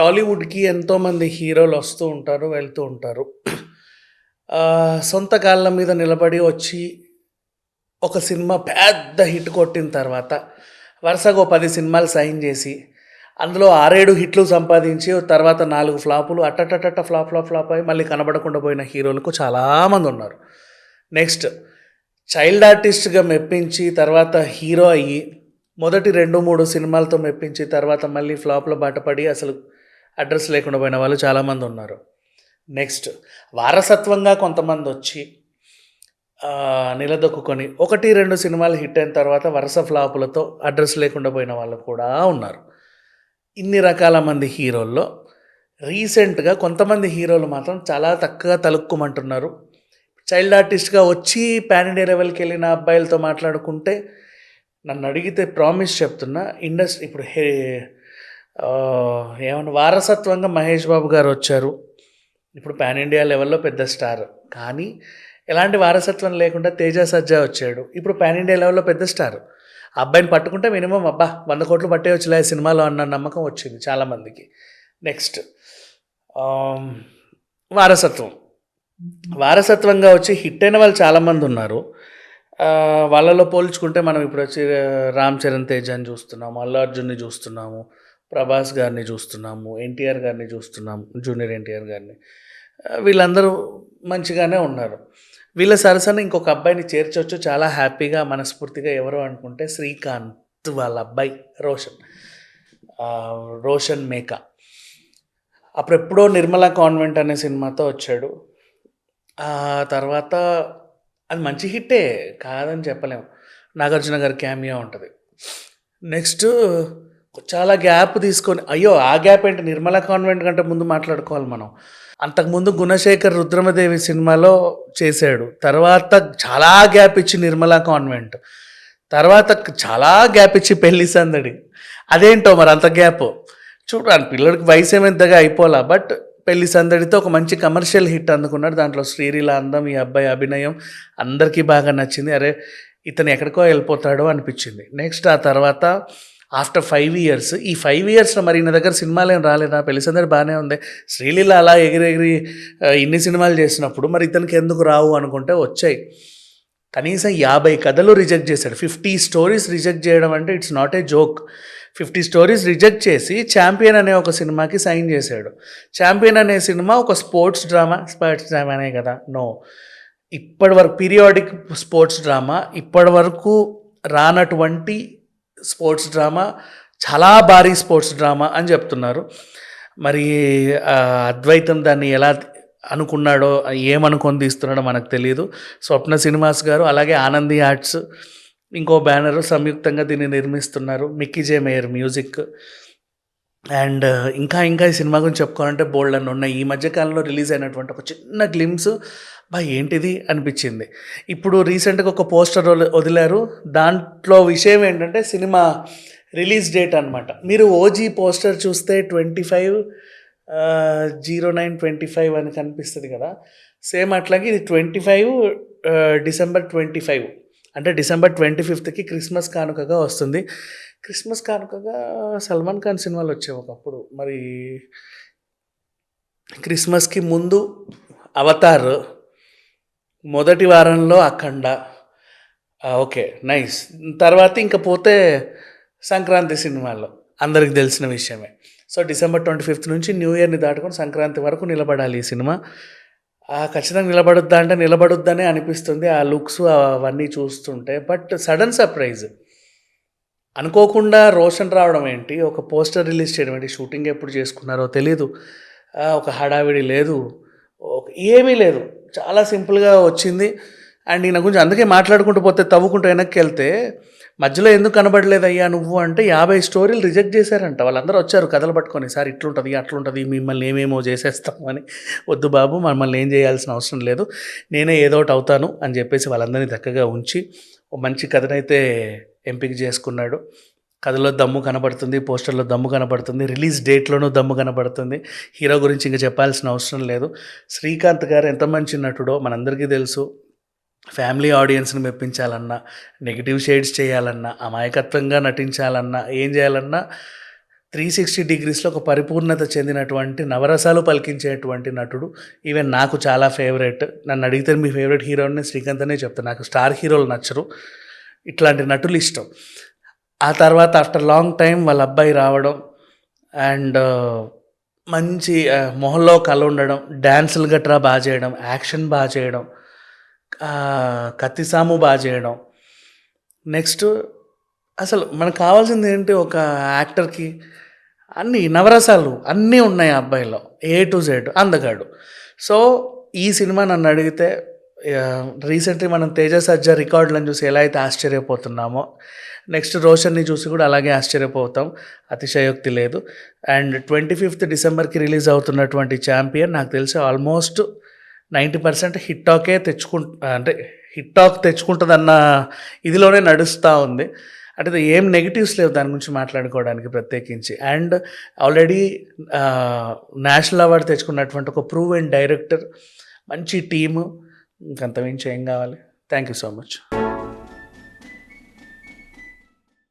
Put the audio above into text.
టాలీవుడ్‌కి ఎంతోమంది హీరోలు వస్తూ ఉంటారు, వెళ్తూ ఉంటారు. సొంత కాళ్ళ మీద నిలబడి వచ్చి, ఒక సినిమా పెద్ద హిట్ కొట్టిన తర్వాత, వరుసగా పది సినిమాలు సైన్ చేసి అందులో 6, 7 హిట్లు సంపాదించి, తర్వాత నాలుగు ఫ్లాపులు అట్టటటట ఫ్లాప్, ఫ్లాప్, ఫ్లాప్ అయ్యి మళ్ళీ కనబడకుండా పోయిన హీరోలకు చాలామంది ఉన్నారు నెక్స్ట్ చైల్డ్ ఆర్టిస్ట్‌గా మెప్పించి, తర్వాత హీరో అయ్యి, మొదటి 2, 3 సినిమాలతో మెప్పించి, తర్వాత మళ్ళీ ఫ్లాప్లో బాటపడి అసలు అడ్రస్ లేకుండా పోయిన వాళ్ళు చాలామంది ఉన్నారు నెక్స్ట్ వారసత్వంగా కొంతమంది వచ్చి నిలదొక్కుకొని 1, 2 సినిమాలు హిట్ అయిన తర్వాత వరుస ఫ్లాపులతో అడ్రస్ లేకుండా పోయిన వాళ్ళు కూడా ఉన్నారు. ఇన్ని రకాల మంది హీరోల్లో రీసెంట్‌గా కొంతమంది హీరోలు మాత్రం చాలా తక్కువగా తలుక్కుమంటున్నారు చైల్డ్ ఆర్టిస్ట్‌గా వచ్చి పాన్ ఇండియా లెవెల్‌కెళ్ళిన అబ్బాయిలతో మాట్లాడుకుంటే, నన్ను అడిగితే ప్రామిస్ చెప్తున్నా ఇండస్ట్రీ ఇప్పుడు హే ఏమన్నా వారసత్వంగా మహేష్ బాబు గారు వచ్చారు ఇప్పుడు పాన్ ఇండియా లెవెల్‌లో పెద్ద స్టార్. కానీ ఎలాంటి వారసత్వం లేకుండా తేజ సజ్జా వచ్చాడు. ఇప్పుడు పాన్ ఇండియా లెవెల్‌లో పెద్ద స్టార్. అబ్బాయిని పట్టుకుంటే మినిమం అబ్బా! వంద కోట్లు పట్టేయొచ్చులే ఈ సినిమాలో అన్న నమ్మకం వచ్చింది చాలామందికి. నెక్స్ట్ వారసత్వం. వారసత్వంగా వచ్చి హిట్ అయిన వాళ్ళు చాలామంది ఉన్నారు వాళ్ళలో పోల్చుకుంటే మనం ఇప్పుడు వచ్చి రామ్ చరణ్ తేజని చూస్తున్నాము, అల్లు అర్జున్‌ని చూస్తున్నాము, ప్రభాస్ గారిని చూస్తున్నాము, ఎన్టీఆర్ గారిని చూస్తున్నాము, జూనియర్ ఎన్టీఆర్ గారిని. వీళ్ళందరూ మంచిగానే ఉన్నారు. వీళ్ళ సరసన ఇంకొక అబ్బాయిని చేర్చొచ్చు చాలా హ్యాపీగా, మనస్ఫూర్తిగా ఎవరు అనుకుంటే శ్రీకాంత్ వాళ్ళ అబ్బాయి రోషన్. రోషన్ మేకా. అప్పుడెప్పుడో 'నిర్మలా కాన్వెంట్' అనే సినిమాతో వచ్చాడు. ఆ తర్వాత అది మంచి హిట్టే కాదని చెప్పలేం. నాగార్జున గారి క్యామియో ఉంటుంది నెక్స్ట్ చాలా గ్యాప్ తీసుకొని అయ్యో! ఆ గ్యాప్ ఏంటి 'నిర్మలా కాన్వెంట్' కంటే ముందు మాట్లాడుకోవాలి మనం. అంతకుముందు 'గుణశేఖర్ రుద్రమదేవి' సినిమాలో చేశాడు. తర్వాత చాలా గ్యాప్ ఇచ్చి 'నిర్మలా కాన్వెంట్'. తర్వాత చాలా గ్యాప్ ఇచ్చి 'పెళ్ళి సందడి'. అదేంటో మరి అంత గ్యాప్. చూడు పిల్లడికి వయసు ఏమెంతగా అయిపోలా. బట్ 'పెళ్ళి సందడి'తో ఒక మంచి కమర్షియల్ హిట్ అందుకున్నాడు. దాంట్లో శ్రీరీల అందం, ఈ అబ్బాయి అభినయం అందరికీ బాగా నచ్చింది. అరే! ఇతను ఎక్కడికో వెళ్ళిపోతాడో అనిపించింది. నెక్స్ట్ ఆ తర్వాత ఆఫ్టర్ ఫైవ్ ఇయర్స్ ఈ ఫైవ్ ఇయర్స్‌లో మరి నా దగ్గర సినిమాలేం రాలేదా? 'పెళ్ళి సందడి' బాగానే ఉంది. శ్రీలీల అలా ఎగిరి ఎగిరి ఇన్ని సినిమాలు చేసినప్పుడు మరి ఇతనికి ఎందుకు రావు అనుకుంటే వచ్చాయి. కనీసం 50 కథలు రిజెక్ట్ చేశాడు. 50 స్టోరీస్ రిజెక్ట్ చేయడం అంటే it's not a joke. 50 stories reject చేసి 'ఛాంపియన్' అనే ఒక సినిమాకి సైన్ చేశాడు. 'ఛాంపియన్' అనే సినిమా ఒక స్పోర్ట్స్ డ్రామా స్పోర్ట్స్ డ్రామానే కదా! నో. ఇప్పటి వరకు పీరియాడిక్ స్పోర్ట్స్ డ్రామా ఇప్పటి వరకు రానటువంటి స్పోర్ట్స్ డ్రామా చాలా భారీ స్పోర్ట్స్ డ్రామా అని చెప్తున్నారు. మరి అద్వైతం దాన్ని ఎలా అనుకున్నాడో, ఏమనుకొని తీస్తున్నాడో మనకు తెలియదు స్వప్న సినిమాస్ గారు అలాగే ఆనంది ఆర్ట్స్ ఇంకో బ్యానర్ సంయుక్తంగా దీన్ని నిర్మిస్తున్నారు. Mickey J Meyer music. And uh, ఇంకా ఇంకా ఈ సినిమా గురించి చెప్పుకోవాలంటే బోల్డ్ అని ఉన్నాయి. ఈ మధ్య కాలంలో రిలీజ్ అయినటువంటి ఒక చిన్న గ్లిమ్స్ బా ఏంటిది అనిపించింది. ఇప్పుడు రీసెంట్‌గా ఒక పోస్టర్ వదిలారు. దాంట్లో విషయం ఏంటంటే సినిమా రిలీజ్ డేట్ అనమాట. మీరు 'ఓజీ' పోస్టర్ చూస్తే twenty five uh, zero nine twenty five అని కనిపిస్తుంది కదా! సేమ్ అట్లాగే ఇది ట్వంటీ ఫైవ్ uh, డిసెంబర్ 25 అంటే డిసెంబర్ 25కి క్రిస్మస్ కానుకగా వస్తుంది. క్రిస్మస్ కానుకగా 'సల్మాన్ ఖాన్' సినిమాలు వచ్చాయి ఒకప్పుడు. మరి క్రిస్మస్‌కి ముందు 'అవతార్'. మొదటి వారంలో 'అఖండ'. ఓకే. నైస్. తర్వాత ఇంక పోతే సంక్రాంతి సినిమాలు అందరికి తెలిసిన విషయమే. సో, డిసెంబర్ 25 నుంచి న్యూ ఇయర్‌ని దాటుకొని సంక్రాంతి వరకు నిలబడాలి ఈ సినిమా. ఖచ్చితంగా నిలబడుద్దా అంటే నిలబడుద్దనే అనిపిస్తుంది. ఆ లుక్స్ అవన్నీ చూస్తుంటే. But sudden surprise. అనుకోకుండా రోషన్ రావడం ఏంటి, ఒక పోస్టర్ రిలీజ్ చేయడం ఏంటి, షూటింగ్ ఎప్పుడు చేసుకున్నారో తెలీదు. ఒక హడావిడి లేదు. ఏమీ లేదు. చాలా సింపుల్‌గా వచ్చింది. అండ్ ఈయన గురించి అందుకే మాట్లాడుకుంటూ పోతే తవ్వుకుంటూ వెనక్కెళ్తే, మధ్యలో ఎందుకు కనబడలేదయ్యా నువ్వు అంటే 50 స్టోరీలు రిజెక్ట్ చేశారంట. వాళ్ళందరూ వచ్చారు కథలు పట్టుకొని. సార్ ఇట్లుంటుంది అట్లుంటుంది మిమ్మల్ని ఏమేమో చేసేస్తామని అని. వద్దు బాబు మమ్మల్ని ఏం చేయాల్సిన అవసరం లేదు. నేనే ఏదో ఒకటి అవుతాను అని చెప్పేసి వాళ్ళందరిని చక్కగా ఉంచి, ఓ మంచి కథనైతే ఎంపిక చేసుకున్నాడు. కథలో దమ్ము కనబడుతుంది. పోస్టర్‌లో దమ్ము కనబడుతుంది. రిలీజ్ డేట్‌లోనూ దమ్ము కనబడుతుంది. హీరో గురించి ఇంకా చెప్పాల్సిన అవసరం లేదు. శ్రీకాంత్ గారు ఎంత మంచి నటుడో మనందరికీ తెలుసు. ఫ్యామిలీ ఆడియన్స్‌ని మెప్పించాలన్నా, నెగిటివ్ షేడ్స్ చేయాలన్నా, అమాయకత్వంగా నటించాలన్నా, ఏం చేయాలన్నా త్రీ సిక్స్టీ డిగ్రీస్లో ఒక పరిపూర్ణత చెందినటువంటి నవరసాలు పలికించేటువంటి నటుడు. ఈవెన్ నాకు చాలా ఫేవరెట్. నన్ను అడిగితే మీ ఫేవరెట్ హీరో అని శ్రీకాంత్ అనే చెప్తాను. నాకు స్టార్ హీరోలు నచ్చరు. ఇట్లాంటి నటులు ఇష్టం. ఆ తర్వాత ఆఫ్టర్ లాంగ్ టైం వాళ్ళ అబ్బాయి రావడం అండ్ మంచి మొహల్లో మొహంలో కళ ఉండడం డ్యాన్సులు గట్రా బాగా చేయడం యాక్షన్ బాగా చేయడం కత్తి కత్తిసాము బాగా చేయడం. నెక్స్ట్ అసలు మనకు కావాల్సింది ఏంటి ఒక యాక్టర్కి అన్ని నవరసాలు అన్నీ ఉన్నాయి ఆ అబ్బాయిలో ఏ టు జెడ్ అందగాడు. సో ఈ సినిమా నన్ను అడిగితే రీసెంట్లీ మనం తేజ సజ్జా రికార్డులను చూసి ఎలా అయితే ఆశ్చర్యపోతున్నామో నెక్స్ట్ రోషన్ని చూసి కూడా అలాగే ఆశ్చర్యపోతాం. అతిశయోక్తి లేదు. అండ్ ట్వంటీ ఫిఫ్త్ డిసెంబర్కి రిలీజ్ అవుతున్నటువంటి ఛాంపియన్ నాకు తెలిసి ఆల్మోస్ట్ నైంటీ పర్సెంట్ హిట్ టాకే అంటే హిట్ టాక్ తెచ్చుకుంటుందన్న ఇదిలోనే నడుస్తూ ఉంది. అంటే ఏం నెగిటివ్స్ లేవు దాని గురించి మాట్లాడుకోవడానికి ప్రత్యేకించి. అండ్ ఆల్రెడీ నేషనల్ అవార్డు తెచ్చుకున్నటువంటి ఒక ప్రూవ్ అండ్ డైరెక్టర్ మంచి టీము. ఇంకంత మించి ఏం కావాలి? Thank you so much.